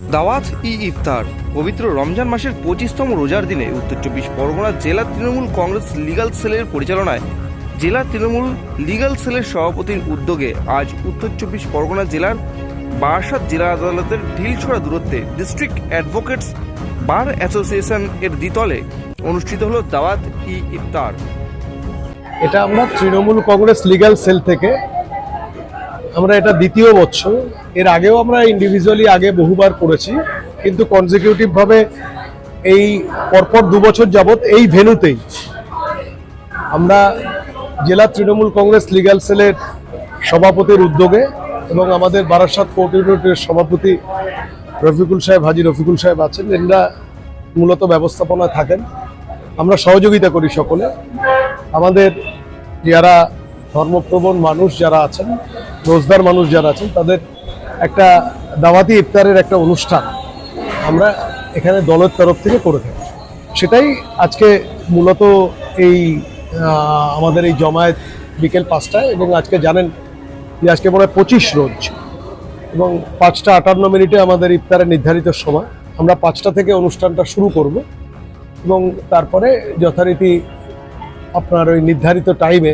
দাওয়াত ই ইফতার। পবিত্র রমজান মাসের পঁচিশতম রোজার দিনে উত্তর চব্বিশ পরগনা জেলা তৃণমূল কংগ্রেস লিগাল সেলের পরিচালনায় জেলা তৃণমূল লিগাল সেলের সভাপতির উদ্যোগে আজ উত্তর চব্বিশ পরগনা জেলার বারাসাত জেলা আদালতের ঢিলছড়া দূরত্বে ডিস্ট্রিক্ট অ্যাডভোকেটস বার অ্যাসোসিয়েশন এর দ্বিতলে অনুষ্ঠিত হলো দাওয়াত ই ইফতার। এটা আমরা তৃণমূল কংগ্রেস লিগাল সেল থেকে আমরা এটা দ্বিতীয় বছর। এর আগেও আমরা ইন্ডিভিজুয়ালি আগে বহুবার করেছি, কিন্তু কনজিকিউটিভ ভাবে এই পরপর দু বছর যাবত এই ভেনুতেই আমরা জেলা তৃণমূল কংগ্রেস লিগ্যাল সেলের সভাপতির উদ্যোগে এবং আমাদের বারাসাত ইউনিটের সভাপতি রফিকুল সাহেব, হাজি রফিকুল সাহেব আছেন। এরা মূলত ব্যবস্থাপনায় থাকেন। আমরা সহযোগিতা করি সকলে। আমাদের যারা ধর্মপ্রবণ মানুষ যারা আছেন রোজদার মানুষ যারা আছেন, তাদের একটা দাওয়াতি ইফতারের একটা অনুষ্ঠান আমরা এখানে দলের তরফ থেকে করে থাকি। সেটাই আজকে মূলত এই আমাদের এই জমায়েত বিকেল পাঁচটায় এবং আজকে জানেন যে আজকে মনে হয় পঁচিশ রোজ এবং পাঁচটা আটান্ন মিনিটে আমাদের ইফতারের নির্ধারিত সময়। আমরা পাঁচটা থেকে অনুষ্ঠানটা শুরু করব এবং তারপরে যথারীতি আপনার ওই নির্ধারিত টাইমে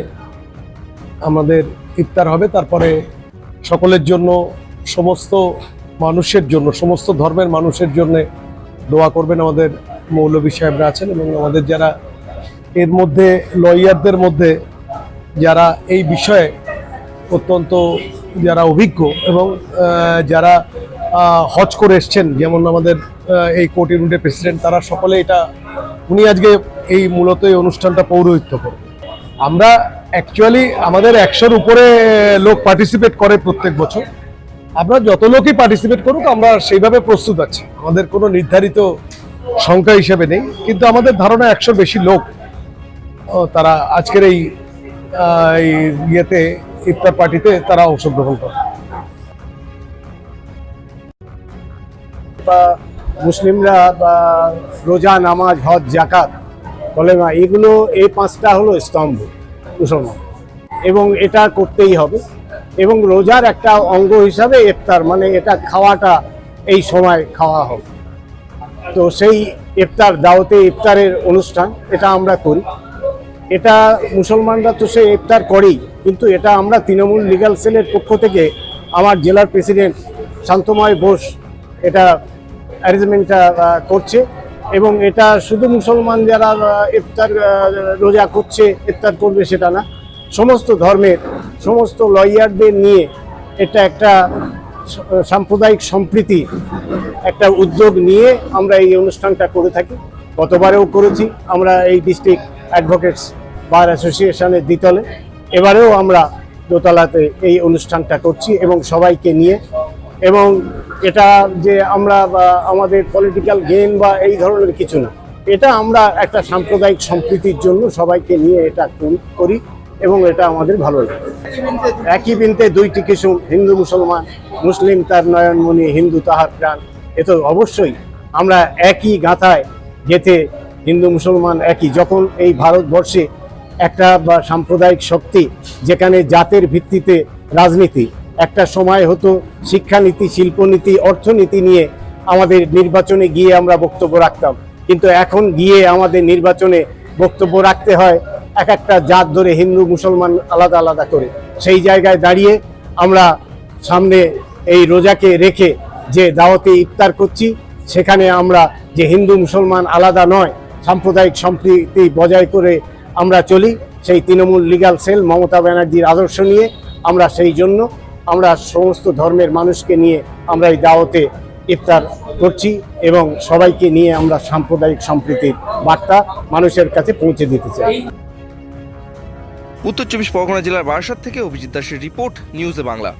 আমাদের ইফতার হবে, তারপরে সকলের জন্য, সমস্ত মানুষের জন্য, সমস্ত ধর্মের মানুষের জন্য দোয়া করবেন আমাদের মৌলবী সাহেবরা আছেন এবং আমাদের যারা এর মধ্যে, লয়ারদের মধ্যে যারা এই বিষয়ে অত্যন্ত যারা অভিজ্ঞ এবং যারা হজ করে এসছেন, যেমন আমাদের এই কোর্ট ইউনিটের প্রেসিডেন্ট, তারা সকলে এটা, উনি আজকে এই মূলত এই অনুষ্ঠানটা পৌরোহিত্য করবেন আমরা অ্যাকচুয়ালি আমাদের একশোর উপরে লোক পার্টিসিপেট করে প্রত্যেক বছর। আমরা যত লোকই পার্টিসিপেট করুক, আমরা সেইভাবে প্রস্তুত আছি। আমাদের কোনো নির্ধারিত সংখ্যা হিসেবে নেই, কিন্তু আমাদের ধারণা একশোর বেশি লোক তারা আজকের এই এই ইয়েতে, ইফতার পার্টিতে তারা অংশগ্রহণ করে। বা মুসলিমরা বা রোজা, নামাজ, হজ জাকাত কলেমা এগুলো এই পাঁচটা হলো স্তম্ভ। মুসলমান। এবং এটা করতেই হবে। এবং রোজার একটা অঙ্গ হিসাবে ইফতার মানে এটা খাওয়াটা এই সময় খাওয়া হবে। তো সেই ইফতার দাওতে ইফতারের অনুষ্ঠান এটা আমরা করি। এটা মুসলমানরা তো সে ইফতার করেই, কিন্তু এটা আমরা তৃণমূল লিগাল সেলের পক্ষ থেকে আমার জেলার প্রেসিডেন্ট শান্তময় বোস এটা অ্যারেঞ্জমেন্টটা করছে। এবং এটা শুধু মুসলমান যারা ইফতার রোজা করছে ইফতার করবে সেটা না। সমস্ত ধর্মের, সমস্ত লয়ারদের নিয়ে এটা একটা সাম্প্রদায়িক সম্প্রীতি, একটা উদ্যোগ নিয়ে আমরা এই অনুষ্ঠানটা করে থাকি। গতবারেও করেছি। আমরা এই ডিস্ট্রিক্ট অ্যাডভোকেটস বার অ্যাসোসিয়েশনের দ্বিতলে। এবারেও আমরা দোতলাতে এই অনুষ্ঠানটা করছি এবং সবাইকে নিয়ে এবং এটা যে আমরা আমাদের পলিটিক্যাল গেম বা এই ধরনের কিছু না। এটা আমরা একটা সাম্প্রদায়িক সম্প্রীতির জন্য সবাইকে নিয়ে এটা করি- এবং এটা আমাদের ভালো লাগে। একই বিনতে দুইটি কিছু হিন্দু মুসলমান, মুসলিম তার নয়নমণি, হিন্দু তাহার প্রাণ, এ তো অবশ্যই আমরা একই গাঁথায় গেথে হিন্দু মুসলমান একই। যখন এই ভারতবর্ষে একটা বা সাম্প্রদায়িক শক্তি যেখানে জাতের ভিত্তিতে রাজনীতি একটা সময় হতো শিক্ষানীতি, শিল্পনীতি, অর্থনীতি নিয়ে আমাদের নির্বাচনে গিয়ে আমরা বক্তব্য রাখতাম। কিন্তু এখন গিয়ে আমাদের নির্বাচনে বক্তব্য রাখতে হয় এক একটা জাত ধরে হিন্দু, মুসলমান আলাদা আলাদা করে। সেই জায়গায় দাঁড়িয়ে আমরা সামনে এই রোজাকে রেখে যে দাওয়াতে ইফতার করছি, সেখানে আমরা যে হিন্দু, মুসলমান আলাদা নয়, সাম্প্রদায়িক সম্প্রীতি বজায় করে আমরা চলি, সেই তৃণমূল লিগাল সেল মমতা ব্যানার্জির আদর্শ নিয়ে আমরা সেই জন্য আমরা সমস্ত ধর্মের মানুষকে নিয়ে আমরা এই দাওয়াতে ইফতার করছি এবং সবাইকে নিয়ে আমরা সাম্প্রদায়িক সম্প্রীতির বার্তা মানুষের কাছে পৌঁছে দিতে চাই। উত্তর চব্বিশ পরগনা জেলার বারাসাত থেকে অভিজিৎ দাসের রিপোর্ট, নিউজে বাংলা।